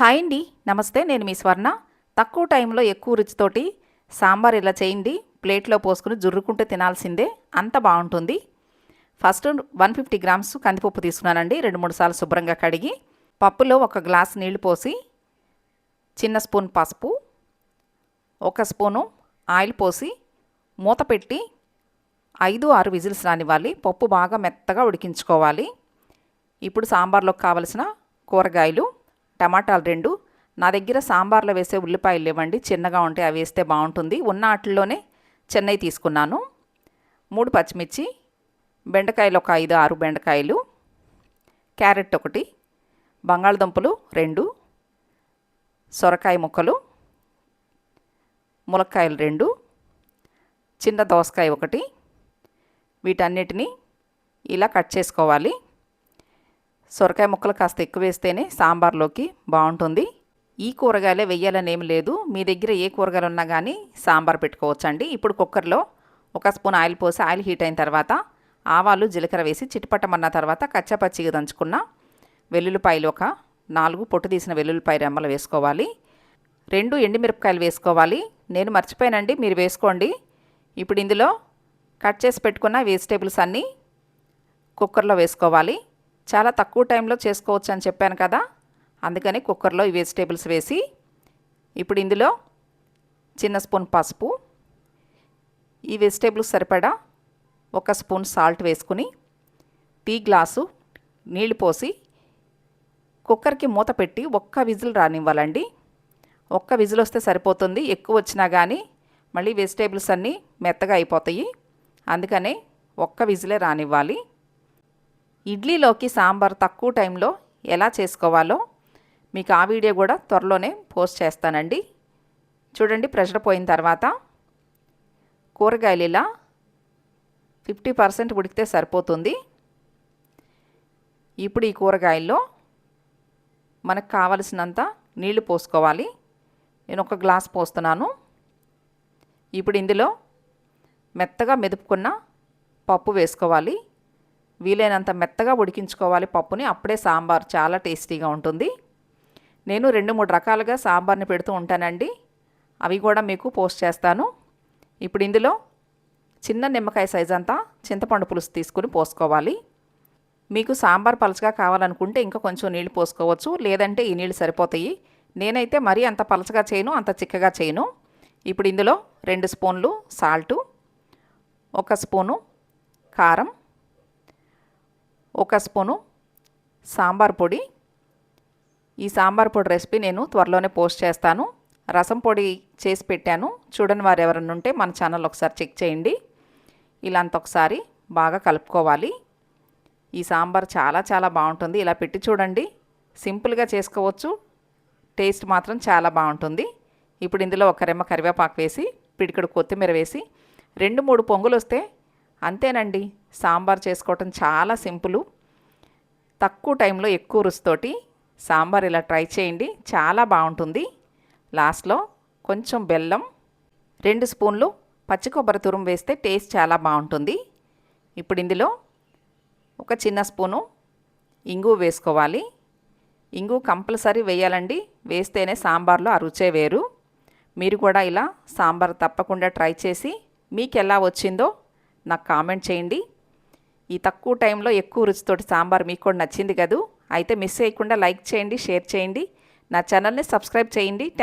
Hi అండి. నమస్తే నేను మీ స్వర్ణ. తక్కువ టైంలో ఎక్కువ రుచితోటి సాంబార్ ఇలా చేయండి. ప్లేట్లో పోసుకుని జుర్రుకుంటే తినాల్సిందే. అంత బాగుంటుంది. ఫస్ట్ వన్ ఫిఫ్టీ గ్రామ్స్ కందిపప్పు తీసుకున్నానండి. రెండు మూడు సార్లు శుభ్రంగా కడిగి పప్పులో ఒక గ్లాస్ నీళ్ళు పోసి చిన్న స్పూన్ పసుపు ఒక స్పూను ఆయిల్ పోసి మూత పెట్టి ఐదు ఆరు విజిల్స్ రానివ్వాలి. పప్పు బాగా మెత్తగా ఉడికించుకోవాలి. ఇప్పుడు సాంబార్లోకి కావలసిన కూరగాయలు టమాటాలు రెండు. నా దగ్గర సాంబార్లో వేసే ఉల్లిపాయలు ఇవ్వండి చిన్నగా ఉంటే అవి వేస్తే బాగుంటుంది. ఉన్న వాటిల్లోనే చెన్నై తీసుకున్నాను. మూడు పచ్చిమిర్చి బెండకాయలు ఒక ఐదు ఆరు బెండకాయలు క్యారెట్ ఒకటి బంగాళదుంపలు రెండు సొరకాయ ముక్కలు ములక్కాయలు రెండు చిన్న దోసకాయ ఒకటి. వీటన్నిటిని ఇలా కట్ చేసుకోవాలి. సొరకాయ ముక్కలు కాస్త ఎక్కువ వేస్తేనే సాంబార్లోకి బాగుంటుంది. ఈ కూరగాయలే వెయ్యాలని ఏం లేదు. మీ దగ్గర ఏ కూరగాయలు ఉన్నా కానీ సాంబార్ పెట్టుకోవచ్చండి. ఇప్పుడు కుక్కర్లో ఒక స్పూన్ ఆయిల్ పోసి ఆయిల్ హీట్ అయిన తర్వాత ఆవాలు జీలకర్ర వేసి చిటిపట్టమన్న తర్వాత కచ్చపచ్చిగా దంచుకున్న వెల్లుల్లిపాయలు ఒక నాలుగు పొట్టు తీసిన వెల్లుల్లిపాయ రెమ్మలు వేసుకోవాలి. రెండు ఎండుమిరపకాయలు వేసుకోవాలి. నేను మర్చిపోయానండి మీరు వేసుకోండి. ఇప్పుడు ఇందులో కట్ చేసి పెట్టుకున్న వెజిటేబుల్స్ అన్నీ కుక్కర్లో వేసుకోవాలి. చాలా తక్కువ టైంలో చేసుకోవచ్చు అని చెప్పాను కదా. అందుకని కుక్కర్లో ఈ వెజిటేబుల్స్ వేసి ఇప్పుడు ఇందులో చిన్న స్పూన్ పసుపు ఈ వెజిటేబుల్స్ సరిపడా ఒక స్పూన్ సాల్ట్ వేసుకుని టీ గ్లాసు నీళ్ళు పోసి కుక్కర్కి మూత పెట్టి ఒక్క విజిల్ రానివ్వాలండి. ఒక్క విజిల్ వస్తే సరిపోతుంది ఎక్కువ వచ్చినా కానీ మళ్ళీ వెజిటేబుల్స్ అన్నీ మెత్తగా అయిపోతాయి. అందుకనే ఒక్క విజిలే రానివ్వాలి. ఇడ్లీలోకి సాంబార్ తక్కువ టైంలో ఎలా చేసుకోవాలో మీకు ఆ వీడియో కూడా త్వరలోనే పోస్ట్ చేస్తానండి. చూడండి ప్రెషర్ పోయిన తర్వాత కూరగాయలు ఇలా ఫిఫ్టీ పర్సెంట్ ఉడికితే సరిపోతుంది. ఇప్పుడు ఈ కూరగాయల్లో మనకు కావలసినంత నీళ్ళు పోసుకోవాలి. నేను ఒక గ్లాస్ పోస్తున్నాను. ఇప్పుడు ఇందులో మెత్తగా మెదుపుకున్న పప్పు వేసుకోవాలి. వీలైనంత మెత్తగా ఉడికించుకోవాలి పప్పుని. అప్పుడే సాంబార్ చాలా టేస్టీగా ఉంటుంది. నేను రెండు మూడు రకాలుగా సాంబార్ని పెడుతూ ఉంటానండి. అవి కూడా మీకు పోస్ట్ చేస్తాను. ఇప్పుడు ఇందులో చిన్న నిమ్మకాయ సైజ్ అంతా చింతపండు పులుసు తీసుకుని పోసుకోవాలి. మీకు సాంబార్ పలచగా కావాలనుకుంటే ఇంకా కొంచెం నీళ్ళు పోసుకోవచ్చు. లేదంటే ఈ నీళ్ళు సరిపోతాయి. నేనైతే మరీ అంత పలచగా చేయను అంత చిక్కగా చేయను. ఇప్పుడు ఇందులో రెండు స్పూన్లు సాల్టు ఒక స్పూను కారం ఒక స్పూను సాంబార్ పొడి. ఈ సాంబార్ పొడి రెసిపీ నేను త్వరలోనే పోస్ట్ చేస్తాను. రసం పొడి చేసి పెట్టాను. చూడని వారు ఎవరైనా ఉంటే మన ఛానల్ ఒకసారి చెక్ చేయండి. ఇలా అంత ఒకసారి బాగా కలుపుకోవాలి. ఈ సాంబార్ చాలా చాలా బాగుంటుంది. ఇలా పెట్టి చూడండి. సింపుల్గా చేసుకోవచ్చు. టేస్ట్ మాత్రం చాలా బాగుంటుంది. ఇప్పుడు ఇందులో ఒక రెమ్మ కరివేపాకు వేసి పిడికడు కొత్తిమీర వేసి రెండు మూడు పొంగులు వస్తే అంతేనండి. సాంబార్ చేసుకోవటం చాలా సింపుల్. తక్కువ టైంలో ఎక్కువ రుచితోటి సాంబార్ ఇలా ట్రై చేయండి. చాలా బాగుంటుంది. లాస్ట్లో కొంచెం బెల్లం రెండు స్పూన్లు పచ్చి కొబ్బరి తురుము వేస్తే టేస్ట్ చాలా బాగుంటుంది. ఇప్పుడు ఇందులో ఒక చిన్న స్పూను ఇంగు వేసుకోవాలి. ఇంగు కంపల్సరీ వేయాలండి. వేస్తేనే సాంబార్లో ఆ రుచే వేరు. మీరు కూడా ఇలా సాంబార్ తప్పకుండా ట్రై చేసి మీకు ఎలా వచ్చిందో నాకు కామెంట్ చేయండి. ఈ తక్కువ టైంలో ఎక్కువ రుచితోటి సాంబార్ మీకు కూడా నచ్చింది కదూ? అయితే మిస్ చేయకుండా లైక్ చేయండి షేర్ చేయండి. నా ఛానల్ని సబ్స్క్రైబ్ చేయండి. థ్యాంక్